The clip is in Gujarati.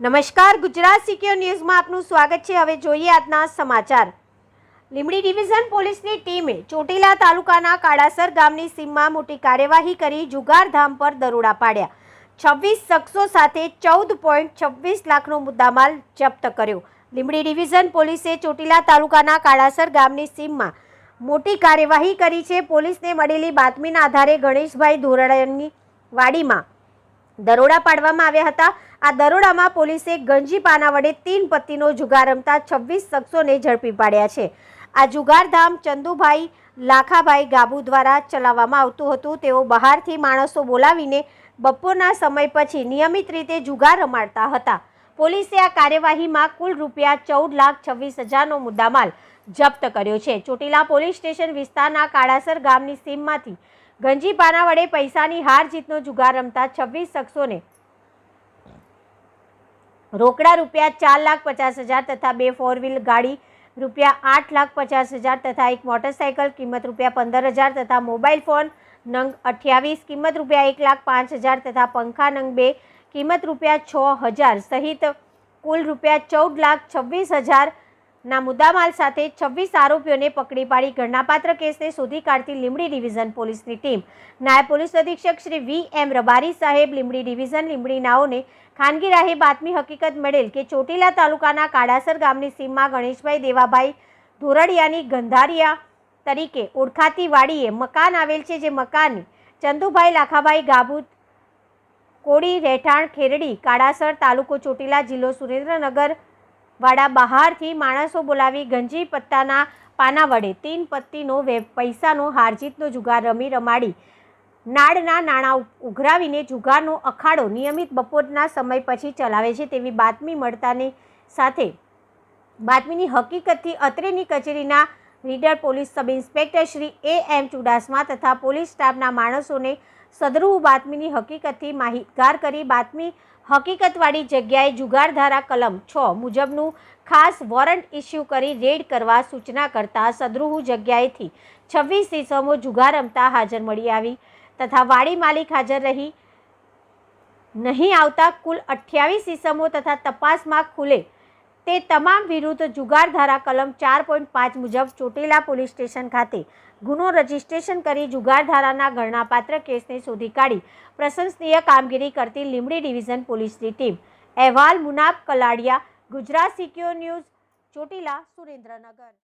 નમસ્કાર, ગુજરાત સિક્યોર ન્યૂઝમાં આપનું સ્વાગત છે. હવે જોઈએ આજના સમાચાર. લીમડી ડિવિઝન પોલીસની ટીમે ચોટીલા તાલુકાના કાળાસર ગામની સીમમાં મોટી કાર્યવાહી કરી, જુગારધામ પર દરોડા પાડ્યા. છવ્વીસ શખ્સો સાથે ચૌદ પોઈન્ટ છવ્વીસ લાખનો મુદ્દામાલ જપ્ત કર્યો. લીમડી ડિવિઝન પોલીસે ચોટીલા તાલુકાના કાળાસર ગામની સીમમાં મોટી કાર્યવાહી કરી છે. પોલીસને મળેલી બાતમીના આધારે ગણેશભાઈ ધોરણની વાડીમાં દરોડા પાડવામાં આવ્યા હતા. આ દરોડામાં પોલીસે ગંજી પાના વડે તીન પત્તીનો જુગાર રમતા છવ્વીસ શખ્સોને ઝડપી પાડ્યા છે. આ જુગારધામ ચંદુભાઈ લાખાભાઈ ગાબુ દ્વારા ચલાવવામાં આવતું હતું. તેઓ બહારથી માણસો બોલાવીને બપોરના સમય પછી નિયમિત રીતે જુગાર રમાડતા હતા. પોલીસે આ કાર્યવાહીમાં કુલ રૂપિયા ચૌદ લાખ છવ્વીસ હજારનો મુદ્દામાલ જપ્ત કર્યો છે. ચોટીલા પોલીસ સ્ટેશન વિસ્તારના કાળાસર ગામની સીમમાંથી ગંજી પાના વડે પૈસાની હાર જીતનો જુગાર રમતા છવ્વીસ શખ્સોને રોકડા રૂપિયા ચાર લાખ પચાસ હજાર તથા બે ફોર વ્હીલ ગાડી રૂપિયા આઠ લાખ પચાસ હજાર તથા એક મોટરસાયકલ કિંમત રૂપિયા પંદર હજાર તથા મોબાઈલ ફોન નંગ અઠ્યાવીસ, કિંમત રૂપિયા એક લાખ પાંચ હજાર તથા પંખા નંગ બે, કિંમત રૂપિયા છ હજાર સહિત કુલ રૂપિયા ચૌદ લાખ છવ્વીસ હજારના મુદ્દામાલ સાથે છવ્વીસ આરોપીઓને પકડી પાડી ઘરનાપાત્ર કેસને શોધી કાઢતી લીંબડી ડિવિઝન પોલીસની ટીમ. નાયબ પોલીસ અધિક્ષક શ્રી વી એમ રબારી સાહેબ લીંબડી ડિવિઝન લીંબડીનાઓને ખાનગી રાહે બાતમી હકીકત મળેલ કે ચોટીલા તાલુકાના કાડાસર ગામની સીમમાં ગણેશભાઈ દેવાભાઈ ધોરડિયાની ગંધારિયા તરીકે ઓળખાતી વાડીએ મકાન આવેલ છે, જે મકાન ચંદુભાઈ લાખાભાઈ ગાબુ કોડી રહેઠાણ ખેરડી કાડાસર તાલુકો ચોટીલા જિલ્લો સુરેન્દ્રનગર વાડા બહારથી માણસો બોલાવી ગંજી પત્તાના પાના વડે તીન પત્તીનો વે પૈસાનો હારજીતનો જુગાર રમી રમાડી. નાળના નાણાં ઉઘરાવીને જુગારનો અખાડો નિયમિત બપોરના સમય પછી ચલાવે છે તેવી બાતમી મળતાની સાથે બાતમીની હકીકતથી અત્રેની કચેરીના reader police sub inspector Shri A M Chudasama તથા પોલીસ સ્ટાફના માણસોને સદરૂ બાતમીની હકીકતથી માહિતગાર કરી બાતમી હકીકતવાળી જગ્યાએ જુગારધારા કલમ છ મુજબનું ખાસ વોરંટ ઇસ્યુ કરી રેડ કરવા સૂચના કરતા સદરૂહ જગ્યાએથી છવ્વીસ ઇસમો જુગાર રમતા હાજર મળી આવી તથા વાડી માલિક હાજર રહી નહીં આવતા કુલ અઠ્યાવીસ ઇસમો તથા તપાસમાં ખુલે તે તમામ વિરુદ્ધ જુગારધારા કલમ ચાર પોઈન્ટ પાંચ મુજબ ચોટીલા પોલીસ સ્ટેશન ખાતે ગુનો રજીસ્ટ્રેશન કરી જુગારધારાના ગણનાપાત્ર કેસને શોધી કાઢી પ્રશંસનીય કામગીરી કરતી લીમડી ડિવિઝન પોલીસની ટીમ. અહેવાલ મુનાબ કલાડિયા, ગુજરાત સિક્યોર ન્યૂઝ, ચોટીલા સુરેન્દ્રનગર.